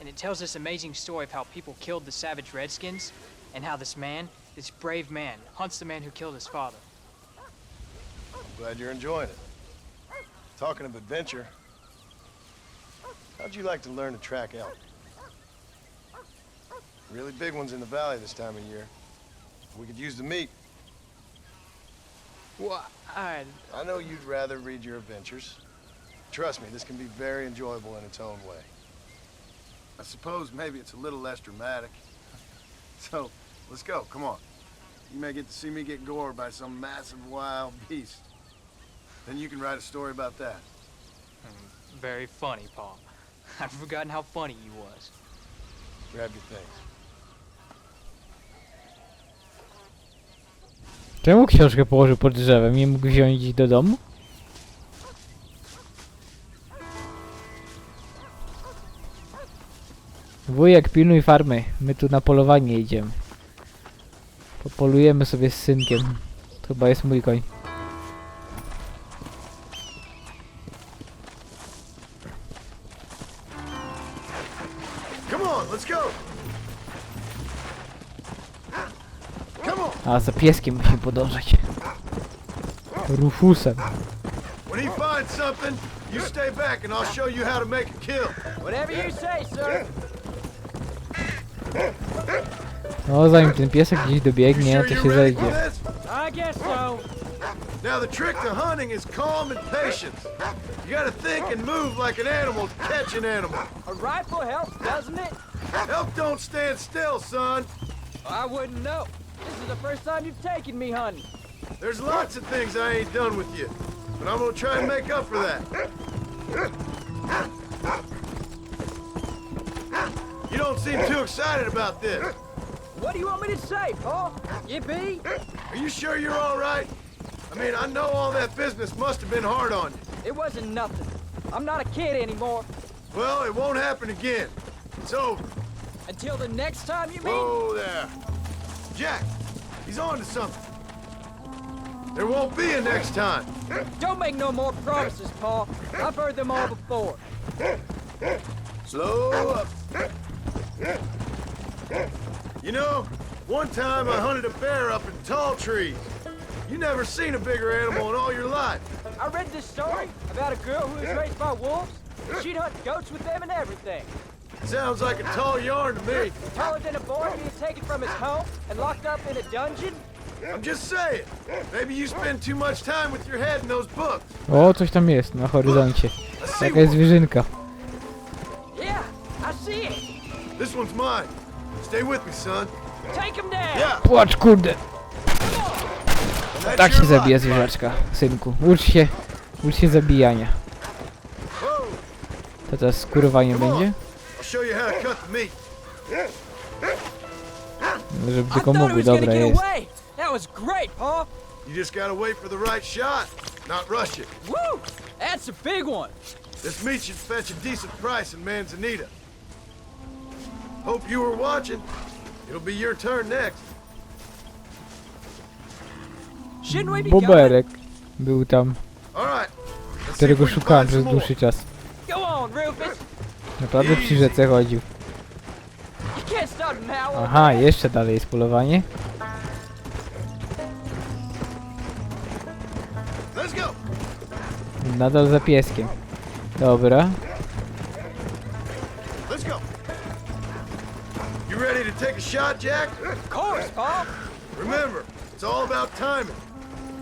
and it tells this amazing story of how people killed the savage Redskins, and how this man, this brave man, hunts the man who killed his father. I'm glad you're enjoying it. Talking of adventure, how'd you like to learn to track elk? Really big ones in the valley this time of year. We could use the meat. Well, I, I know you'd rather read your adventures. Trust me, this can be very enjoyable in its own way. I suppose maybe it's a little less dramatic. So, let's go, come on. You may get to see me get gored by some massive wild beast. Then you can write a story about that. Hmm, very funny, Paul. I've forgotten how funny you was. Grab your things. Czemu książkę położył pod drzewem? Nie mógł wziąć ich do domu? Wujek, pilnuj farmy. My tu na polowanie idziemy. Popolujemy sobie z synkiem. To chyba jest mój koń. A, za pieskiem musimy podążać. Rufusem. When he finds something, you stay back and I'll show you how to make a kill. Whatever you say, sir. No, zanim ten piesek gdzieś You dobiegnie, sure to you're się ready for zejdzie. this? I guess so. Now the trick to hunting is calm and patience. You gotta think and move like an animal to catch an animal. A rifle helps, doesn't it? Elk don't stand still, son. I wouldn't know. This is the first time you've taken me hunting. There's lots of things I ain't done with you, but I'm gonna try and make up for that. Don't seem too excited about this. What do you want me to say, Paul? Yippee? Are you sure you're all right? I mean, I know all that business must have been hard on you. It wasn't nothing. I'm not a kid anymore. Well, it won't happen again. It's over. Until the next time, you mean? Whoa there. Jack, he's on to something. There won't be a next time. Don't make no more promises, Paul. I've heard them all before. Slow up. You know, one time I hunted a bear up in tall trees. You never seen a bigger animal in all your life. I read this story about a girl who was raised by wolves. She'd hunt goats with them and everything. Sounds like a tall yarn to me. Taller than a boy being taken from his home and locked up in a dungeon. I'm just saying. Maybe you spend too much time with your head in those books. O, coś tam jest na horyzoncie. I see Jakaś one. zwierzynka. This one's mine. Stay with me, son. Take him down. Yeah. Płacz, kurde! Tak się zabija zwierzaczka, synku. Ucz się, ucz się zabijania. To teraz skurowanie będzie? I'll show you how to cut the meat. Żeby tylko mógł, dobra jest. away. That was great, Paul. You just gotta wait for the right shot, not rush it. Woo! That's a big one. This meat should fetch a decent price in Manzanita. Hope you were watching. It'll be your turn next. Shouldn't we be going? Boberek był tam, All right. Let's see if którego we can szukałem find przez some more. dłuższy czas. Go on, Rufus. Naprawdę przy rzece chodził. You can't stop him now. old Aha, jeszcze dalej jest polowanie. Let's go. Nadal za pieskiem. Dobra. Shot, Jack? Of course, Paul. Remember, it's all about timing.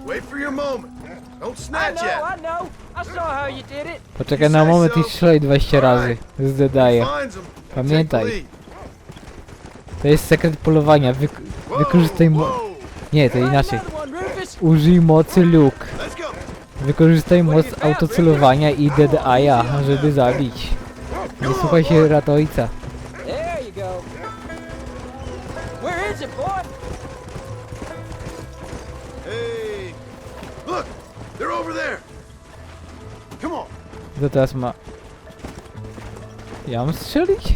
Wait for your moment. Don't I snatch know, at I know. I saw how you did it. Poczekaj na moment i strzelaj 20 razy. Zdedaję. Finds 'em. Pamiętaj. Take the lead. To jest sekret polowania. Whoa, wykorzystaj mo... whoa. Nie, to inaczej. another one, Rufus. Użyj mocy Luke. Let's go. Wykorzystaj moc autocelowania i Dead Eye'a, żeby zabić. Nie słuchaj się rad ojca. To teraz ma... Ja mam strzelić?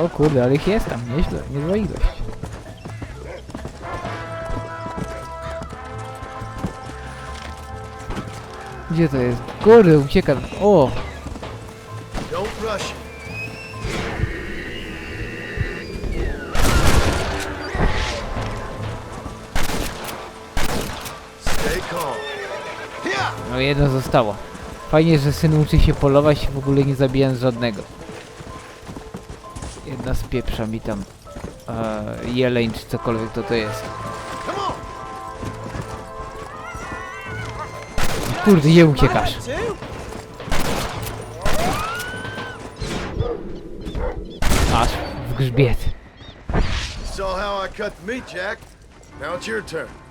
O kurde, ale ich jest tam, nieźle, niezła ilość. Gdzie to jest? Kurde, uciekam. O! Jedno zostało. Fajnie, że syn uczy się polować i w ogóle nie zabijając żadnego. Jedna spieprza mi tam e, jeleń czy cokolwiek to to jest. Kurde, nie uciekasz. Aż w grzbiet. Jack. Now it's your turn.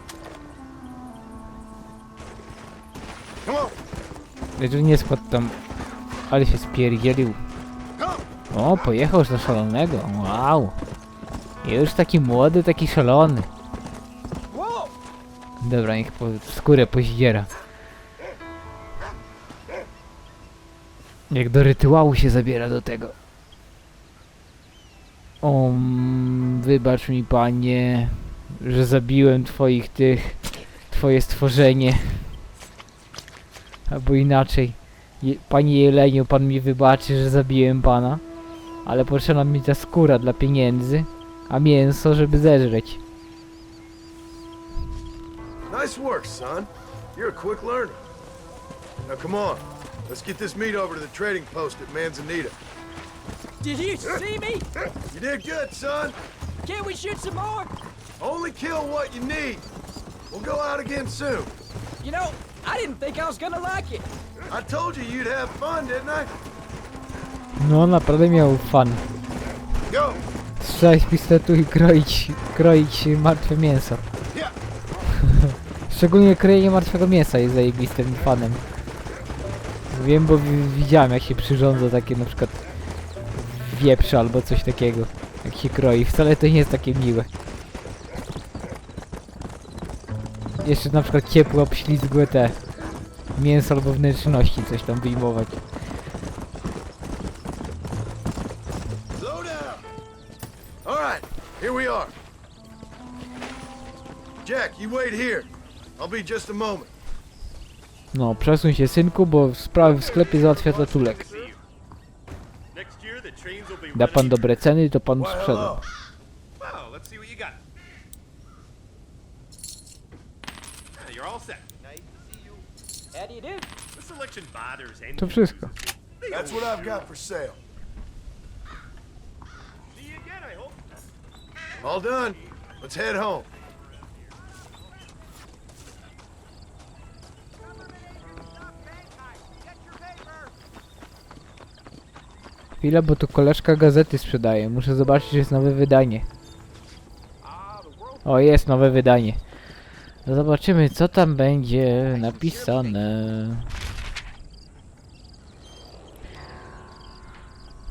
Jeżeli nie skład tam, ale się spierdzielił. O, pojechał już do szalonego. Wow. Już taki młody, taki szalony. Dobra, niech po skórę pozdziera. Jak do rytuału się zabiera do tego. O, mm, wybacz mi panie, że zabiłem twoich tych, twoje stworzenie. Albo inaczej. Je, panie Jeleniu, pan mi wybaczy, że zabiłem pana. Ale potrzebna mi ta skóra dla pieniędzy, a mięso, żeby zeżreć. Nice work, son. You're a quick learner. Now come on. Let's get this meat over to the trading post at Manzanita. Did you see me? You did good, son. Can't we shoot some more? Only kill what you need. We'll go out again soon. You know, I didn't think I was gonna like it. I told you you'd have fun, didn't I? No, naprawdę miał fan. Go! Strzelać z pistoletu i kroić, kroić martwe mięso. Szczególnie krojenie martwego mięsa jest zajebistym fanem. Wiem, bo wi- widziałem jak się przyrządza takie na przykład wieprze albo coś takiego. Jak się kroi. Wcale to nie jest takie miłe. Jeszcze na przykład ciepłe, obślizgłe te mięso albo wnętrzności coś tam wyjmować. Here we are. Jack, you wait here. I'll be just a moment. No, przesuń się synku, bo sprawy w sklepie załatwia tatulek. Da pan dobre ceny, to pan sprzeda. hello. Well, let's see what you got. Yeah, You're all set. How do you do? The selection bothers and To wszystko. That's what I've got for sale. See you again, I hope. All done. Let's head home. Chwila, bo tu koleżka gazety sprzedaje. Muszę zobaczyć, czy jest nowe wydanie. O, jest nowe wydanie. No Zobaczymy, co tam będzie napisane.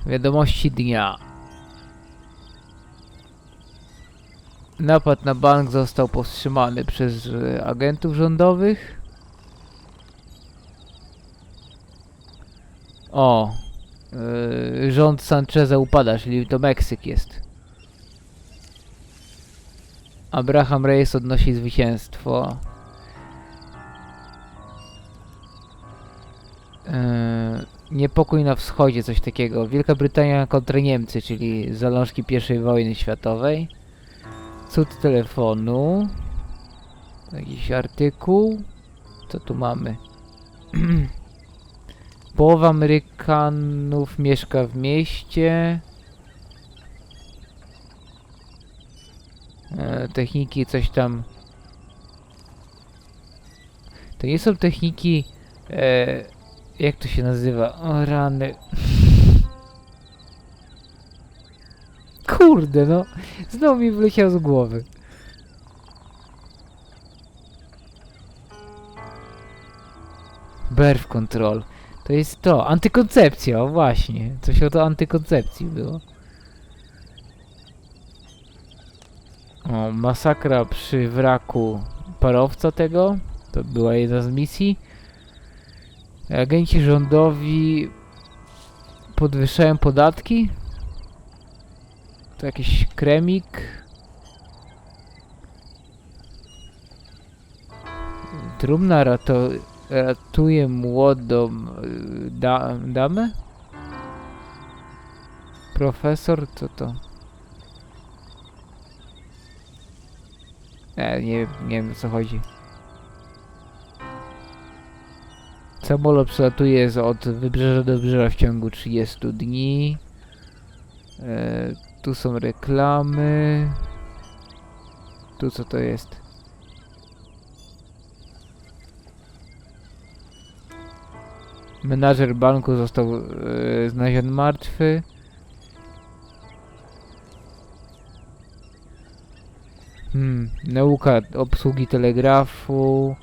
Wiadomości dnia. Napad na bank został powstrzymany przez e, agentów rządowych. O, Yy, rząd Sancheza upada, czyli to Meksyk jest. Abraham Reyes odnosi zwycięstwo. Yy, niepokój na wschodzie, coś takiego. Wielka Brytania kontra Niemcy, czyli zalążki I wojny światowej. Cud telefonu. Jakiś artykuł. Co tu mamy? Połowa Amerykanów mieszka w mieście. E, techniki coś tam. To nie są techniki. E, jak to się nazywa? O rany. Kurde no. Znowu mi wleciał z głowy. Birth control. To jest to, antykoncepcja, o właśnie. Coś o to antykoncepcji było. O, masakra przy wraku parowca tego. To była jedna z misji. Agenci rządowi podwyższają podatki. To jakiś kremik. Trumna rato ratuje młodą y, da damę? Profesor, co to? E, nie, nie wiem o co chodzi. Samolot przelatuje od wybrzeża do wybrzeża w ciągu 30 dni. E, tu są reklamy. Tu co to jest? Menadżer banku został e, znaleziony martwy. Hmm, nauka obsługi telegrafu,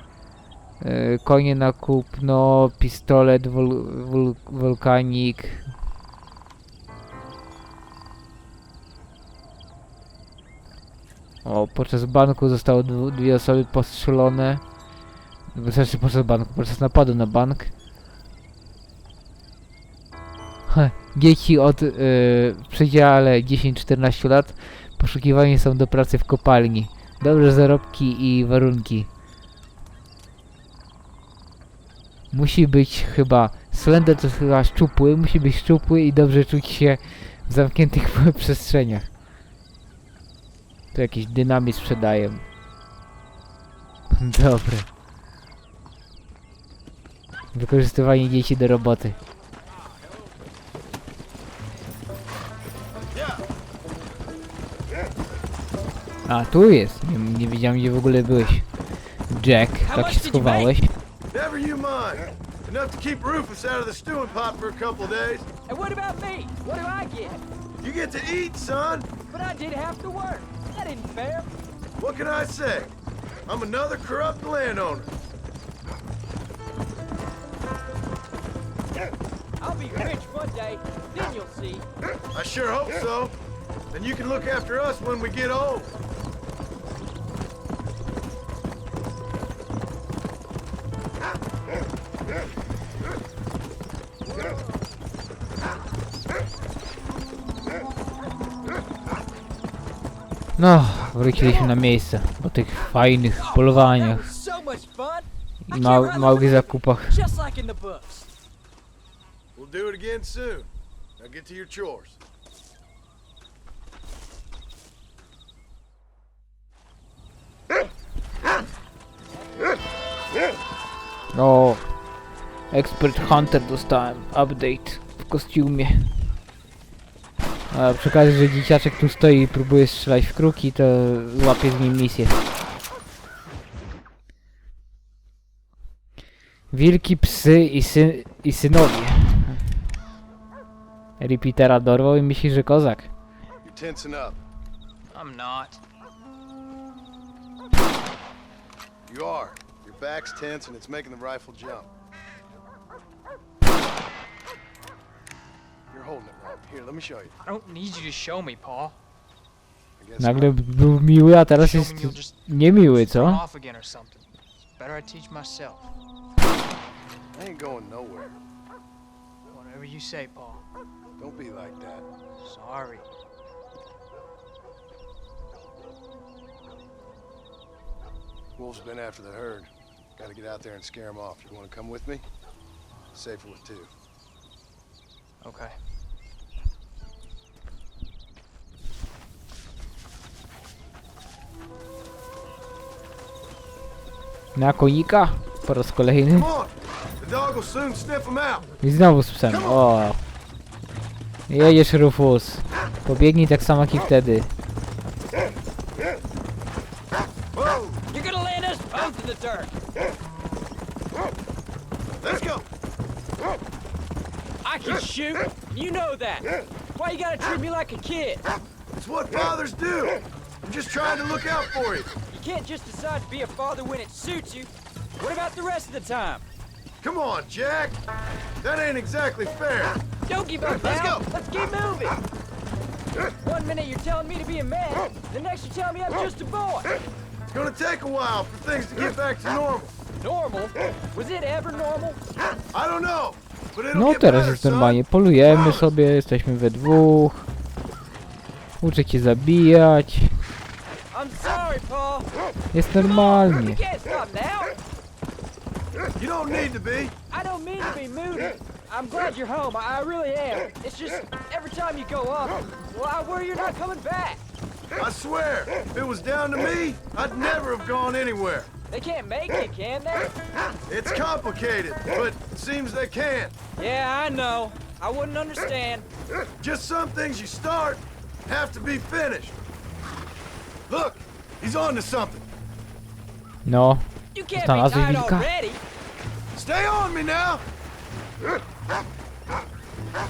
konie na kupno, pistolet, wol, wul, wulkanik. O, podczas banku zostały dwie osoby postrzelone. Znaczy podczas banku, podczas napadu na bank. Heh, Dzieci od y, w przedziale 10-14 lat poszukiwani są do pracy w kopalni. Dobre zarobki i warunki. Musi być chyba Slender to chyba szczupły, musi być szczupły i dobrze czuć się w zamkniętych przestrzeniach. Tu jakiś dynamit sprzedają. Dobre. Wykorzystywanie dzieci do roboty. A, tu jest. Nie, nie wiedziałem gdzie w ogóle byłeś. Jack, tak się schowałeś. Never you mind. Enough to keep Rufus out of the stewing pot for a couple days. And what about me? What do I get? You get to eat, son. But I did have to work. That isn't fair. What can I say? I'm another corrupt landowner. I'll be rich one day. Then you'll see. I sure hope so. Then you can look after us when we get old. No, wróciliśmy na miejsce po tych fajnych polowaniach i mał, małych zakupach. Just like in the books. We'll do it again soon. Now get to your chores. O, Expert Hunter dostałem, update w kostiumie. A przy okazji, że dzieciaczek tu stoi i próbuje strzelać w kruki, to łapie z nim misję. Wilki, psy i, sy i synowie. Repeatera dorwał i myśli, że kozak. You're tensing up. I'm not. You are. Your back's tense and it's making the rifle jump. You're holding it wrong. Here, let me show you. I don't need you to show me, Paul. I guess Nagle był miły, a teraz jest me you'll niemiły, co? off again or something. It's better I teach myself. I ain't going nowhere. Whatever you say, Paul. Don't be like that. Sorry. Wolves been after the herd. Gotta get out there and scare them off. You wanna come with me? Safer with two. Okay. Na konika? Po raz kolejny. I znowu z psem. O. Jedziesz Rufus. Pobiegnij tak samo jak i wtedy. I can shoot. You know that. Why you gotta treat me like a kid? It's what fathers do. I'm just trying to look out for you. You can't just decide to be a father when it suits you. What about the rest of the time? Come on, Jack. That ain't exactly fair. Don't give up Let's now. go. Let's keep moving. One minute you're telling me to be a man, the next you're telling me I'm just a boy. It's gonna take a while for things to get back to normal. Normal? Was it ever normal? I don't know, but it'll No get teraz better, jest son. normalnie. Polujemy sobie, jesteśmy we dwóch. Uczę cię zabijać. I'm sorry, Paul. Jest We normalnie. can't stop now. You don't need to be. I don't mean to be moody. I'm glad you're home. I, I really am. It's just every time you go up, well, I worry you're not coming back. I swear, if it was down to me, I'd never have gone anywhere. They can't make it, can they? It's complicated, but it seems they can. Yeah, I know. I wouldn't understand. Just some things you start have to be finished. Look, he's on to something. No, You can't be Znalazłeś tired wilka? already. Stay on me now.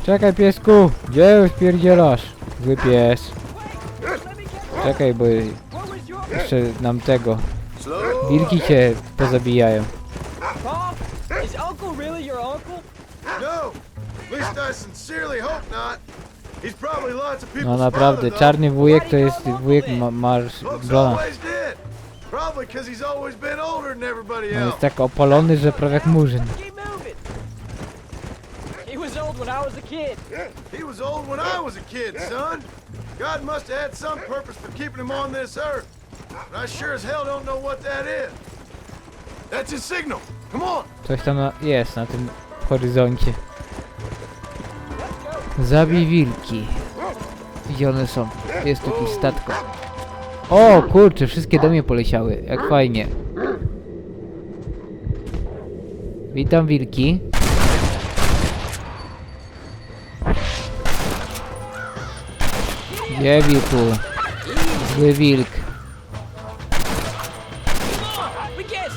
czekaj piesku, gdzie spierdzielasz? Zły pies. Czekaj, bo jeszcze nam tego. Wilki cię pozabijają. Paul? Is Uncle really your uncle? No, at least I sincerely hope not. No father, naprawdę, though. czarny wujek to jest wujek ma Mars Looks Blona. always did. Probably because he's always been older than everybody On else. jest tak opalony, że prawie jak murzyn. Keep moving. He was old when I was a kid. He was old when I was a kid, son. God must have had some purpose for keeping him on this earth. But I sure as hell don't know what that is. That's his signal. Come on. Coś tam na, jest na tym horyzoncie. Zabij wilki. Gdzie one są? Jest tu jakieś statko. O kurczę, wszystkie do mnie poleciały. Jak fajnie. Witam wilki. Gdzie wilku? Zły wilk.